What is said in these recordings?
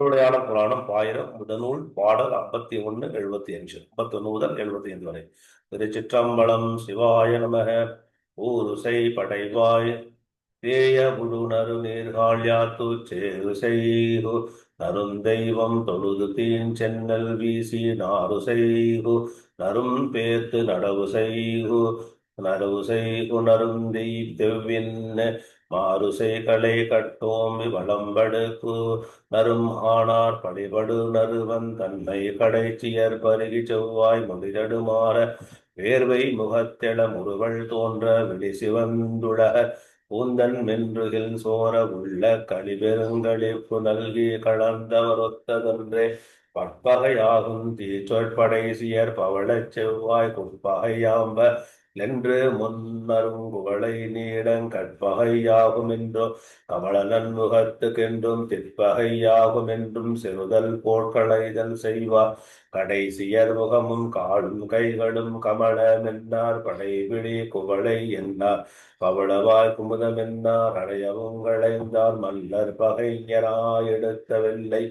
திருவிளையாட புராணம் பாயிரம் முதநூல் பாடல் ஐம்பத்தி ஒன்று எழுபத்தி அஞ்சு ஐம்பத்தி ஒன்று முதல் எழுபத்தி ஐந்து வரை திருச்சிற்றம்பலம் சிவாய நமக. ஊருசை படைவாய். தேய முழுநறு நீர்காழ்யாத்து சேருசை செய்கு நருந்தெய்வம் தொழுது தீன் சென்னல் வீசி நாறு நரும் பேத்து நடவு செய்கு நரவு செய்கு நருந்தை தெவ்வின்ன மாறுசைகளை கட்டோம் வளம்படுக்கு நரும் ஆனார் படிபடு நறுவன் தன்னை கடைச்சியர் பருகி செவ்வாய் முடிதடுமாற வேர்வை முகத்தெள முறுவள் தோன்ற விழி சிவந்துளக கூந்தன் மென்றுகில் சோர உள்ள களிபெருங்களிப்பு நல்கி கலந்தவரொத்ததொன்றே பட்பகையாகும் தீச்சொற்படைசியர் பவளச் செவ்வாய் குட்பகையாம்ப என்று முன்னரும் புகழை நீடங் கற்பகையாகும் என்றும் கமல நன்முகத்துக்கென்றும் திற்பகையாகும் என்றும் செருதல் போர்க்களைதல் செய்வார் கடைசியர் முகமும் காலும் கைகளும் கமல மென்னார் படைபிடி குவளை என்னார். பவளவாய் குமுதம் என்னார் அடையவும் களைந்தார் மல்லர் பகைஞராய் எடுத்த வெள்ளை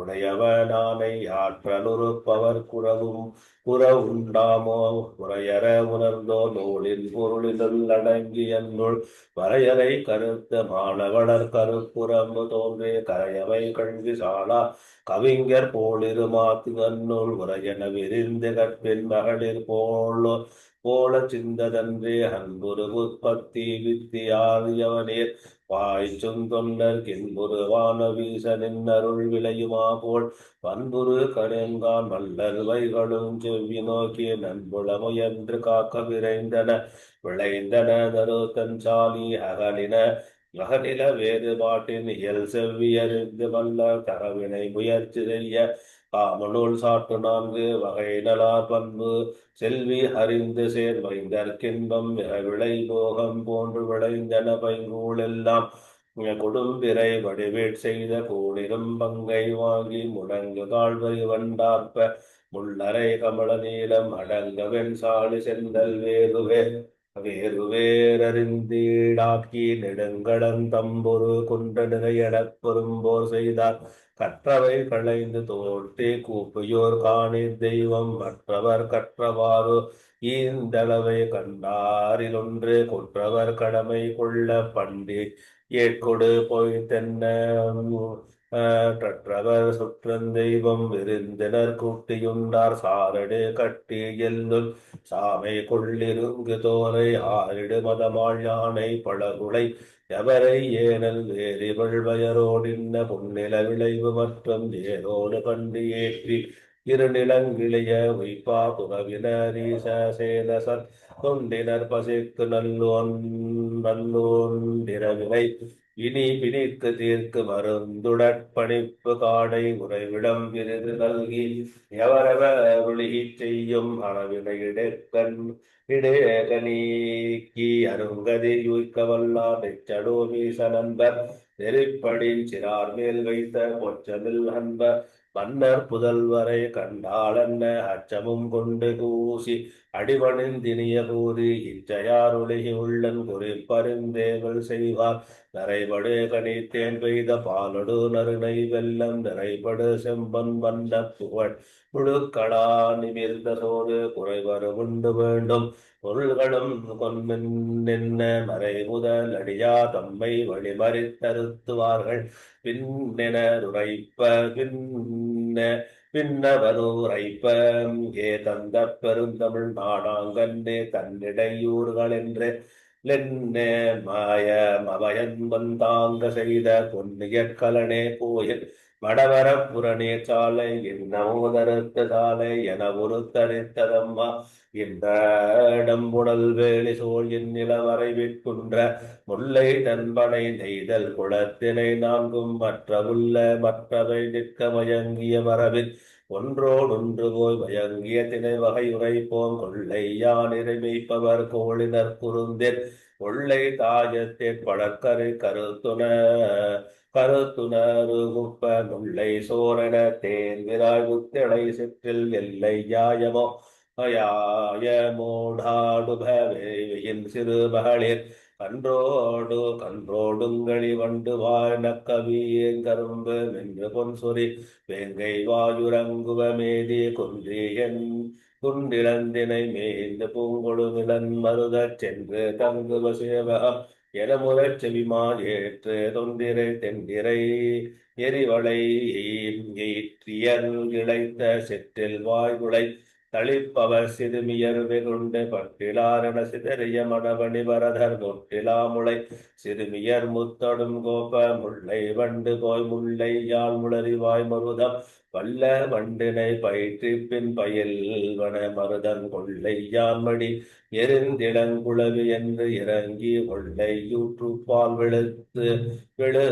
உடையவனானை ஆற்றலுறுப்பவர் குறவும். புற உண்டாமோ? உரையற உணர்ந்தோ? நூலின் பொருளினுள் அடங்கிய நூல். வரையறை கருத்த மாணவனர் கருப்புறம்பு தோன்றே கரையவை கல்வி சாலா. கவிஞர் போலிரு மாத்து நன்னூல் உரையென விரிந்து கற்பின் மகளிர் போலோ. போல சிந்ததன்றே அன்புரு உற்பத்தி வித்தியாதியவனேர் பாய்ச்சும் தொண்டர் கின்புரு வானவீசனின் அருள் விளையுமா போல். பண்புரு கடுங்கான் மல்லர்வைகளும் செவ்வி நோக்கி நண்புல முயன்று காக்க விரைந்தன. விளைந்தன தருத்தன் சாலி அகலின. அகலில வேறுபாட்டின் இயல் செவ்வியறிந்து வல்ல. தரவினை முயற்சி செய்ய காமநூல் சாட்டு நான்கு வகை நலார் பண்பு செல்வி அறிந்து சேர் வைந்தற்கின்பம் விளை போகம் போன்று விளைந்தன பைங்கூல் எல்லாம். கொடும்பிரை வடிவேட் செய்த கூடிரும் பங்கை வாங்கி முடங்கு கால்வை வண்டார்ப்ப முள்ளரை கமல நீளம் அடங்க சாலி செந்தல் வேறுவே. வேறு வேறறிந்தீடாக்கி நெடுங்கடன் தம்பொரு குன்ற செய்தார். கற்றவை களைந்து தோட்டி கூப்பியோர் காணி தெய்வம் மற்றவர் கற்றவாறு ஈந்தளவை கண்டாரில் ஒன்று கொற்றவர் கடமை கொள்ள பண்டி. ஏற்கொடு போய் தென்ன கற்றவர் சுற்றந்தெய்வம் விருந்தினர் கூட்டியுண்டார். சாரடு கட்டி எல்லுள் சாமை கொள்ளிருங்கு தோரை ஆரிடு மதமாள் யானை பழகுளை எவரை ஏனல் வேறிவள் வயரோடின்ன புன்னில விளைவு மற்றும் ஏரோடு கண்டு ஏற்றி இருநிலங்கிளைய வைப்பா புறவினரீச சேதசத் தொண்டினர் பசிக்கு நல்லோன் நல்லோன் நல்லோன்றிரவினை இனி பிணித்து தீர்க்கு மருந்துடற்பணிப்பு காடை உறைவிடம் விருது நல்கி எவரவர் ஒளிகி செய்யும் அளவினை இடக்கண் இடேக நீக்கி அருங்கதி யூய்க்க வல்லார் நெச்சடோமீச நண்பர் நெருப்படின் சிறார் மேல் வைத்த பொச்சமில் நண்பர் மன்னர் புதல்வரை கண்டாளன்ன அச்சமும் கொண்டு கூசி அடிபணிந்தினிய கூறி இச்சையார் இச்சையாருலகி உள்ளன் குறிப்பறிந்தேவல் செய்வார். நிறைபடு கணித்தேன் பெய்த பாலடு நறுனை வெல்லம் நிறைபடு செம்பன் வந்த புகழ் முழுக்கடா நிமிர்ந்த சோறு குறைவரு உண்டு வேண்டும். பொருள்களும் கொன்மென்ன மறை முதல் அடியா தம்மை வழிமறித்தருத்துவார்கள் பின்னெனருரைப்ப பின்ன ஏ தந்த பெருந்தமிழ் நாடாங்கன்னே தன்னிடையூர்கள் என்று மாய மபயன் வந்தாங்க செய்த பொன்னிய கலனே கோயில் வடவர புறநே சாலை என்னமோதருத்த சாலை என ஒருத்தரித்ததம்மா. இந்த இடம்புணல் வேலி சோழ் என் நிலவரை விற்குன்ற முல்லை தன்பனை நெய்தல் குளத்தினை நான்கும் மற்ற உள்ள மற்றவை நிற்க மயங்கிய மரபில் ஒன்றோடொன்று போய் மயங்கிய திணை வகை உரைப்போம். கொள்ளை யான் இறைமைப்பவர் கோளினர் குறுந்தேர் கொள்ளை தாயத்தேற் பழக்கரை கருத்துண கருத்துணரு குப்ப முல்லை சோரண தேன் விராய் முத்திளை சிற்றில் எல்லை யாயமோ அயாய மூடாடுபவேயின் சிறு மகளிர். கன்றோடு கன்றோடுங்களி வண்டு வாய் நக்கவியேன் கரும்பு மென்று பொன் சொறி. வேங்கை வாயுரங்குவ மேதி குன்றியன் குண்டிழந்தினை மேய்ந்து பூங்கொடுமிலன் மருதச் சென்று தங்குவ சேவகம். எரமுறச் செவிமா ஏற்று தொந்திரை தென்திரை எரிவளை எயிற்றியல் இழைத்த செற்றில் வாய்குளை தளிப்பவர் சிறுமியர் வெகுண்டு பட்டிலாரண சிதறிய மணவணி வரதர் முட்டிலாமுளை சிறுமியர் முத்தடும் கோப முல்லை வண்டு போய் முல்லை யாழ் முளறி வாய் மருதம். வல்ல வண்டினை பயிற்றிப்பின் பயில் வன மருதன் கொள்ளை யாமடி. எரிந்திடங்குளவி என்று இறங்கி கொள்ளை யூற்றுப்பால் விழுத்து விழு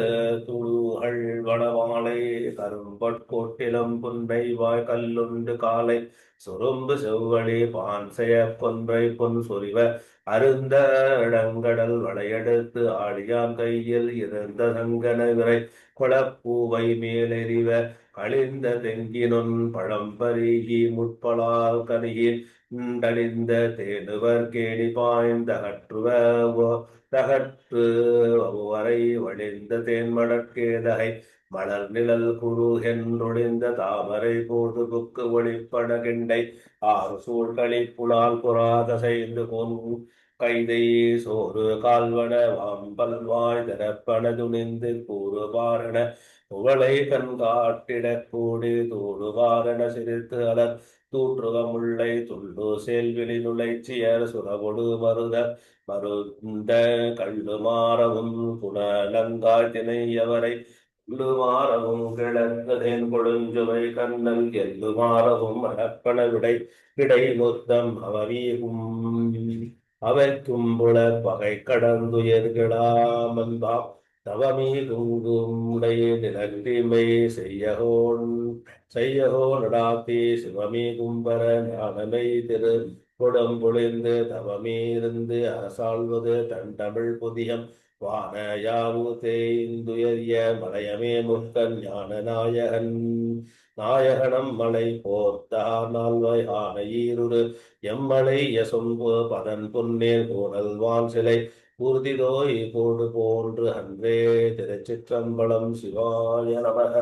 துளுகள் வனவாளை கரும்பட்கோட்டிலும் புன்னை வாய் கல்லுண்டு காலை சுரும்பு செவ்வழி பான் செய்ய பொன்றை பொன் சொறிவ அருந்த இடங்கடல் வளையெடுத்து ஆடியான் கையில் இருந்த சங்கன விரை குளப்பூவை மேலெறிவ கழிந்த தெங்கினொன் பழம்பருகி முட்பலால் கனியின் உண்டழிந்த தேனுவர் கேணி பாய்ந்த அற்றுவோ தகற்று வரை வழிந்த தேன்மடற்கேதகை மலர் நிழல் குரு என்றொழிந்த தாமரை போது புக்கு ஒளிப்பட கிண்டை. ஆறு சூழ்களி புலால் புறாத செய்து பொன் கைதை சோறு கால்வன வாம்பல் வாய் தரப்பன துணிந்து கூறு பாரண. புகழை கண் காட்டிடக் கூடி தூடு பாரண சிரித்து அலர். தூற்றுக முல்லை துள்ளு செல்விழி நுழைச்சியர் சுரகொடு மருத மருந்த கள்ளு மாறவும் புனலங்காய் திணையவரை மாறவும் கிழக்கதேன் கொடுஞ்சுவை கண்ணல் எல்லு மாறவும் மடப்பன விடை விடை முத்தம் அவரீகும். அவைக்கும் புல பகை கடந்துயர்களாம் கடந்துயர்களாமன்பா தவமீ குங்குடைய நிலத்திமை செய்யகோன் செய்யகோ நடாத்தி சிவமீ கும்பர ஞானமை திரு. குடம் பொழிந்து தவமீருந்து அரசாள்வது தன் தமிழ் புதியம் வான யாவு தேய்ந்துயரிய மலையமே முக்கன் ஞான நாயகன் நாயகனம் மலை போர்த்தார் நால்வாய் ஆன ஈருரு எம்மலை யசொம்பு பதன் புன்னேர் கோணல்வான் சிலை உறுதிதோய் கோடு போன்று அன்றே திருச்சிற்றம்பலம் சிவாய நமக.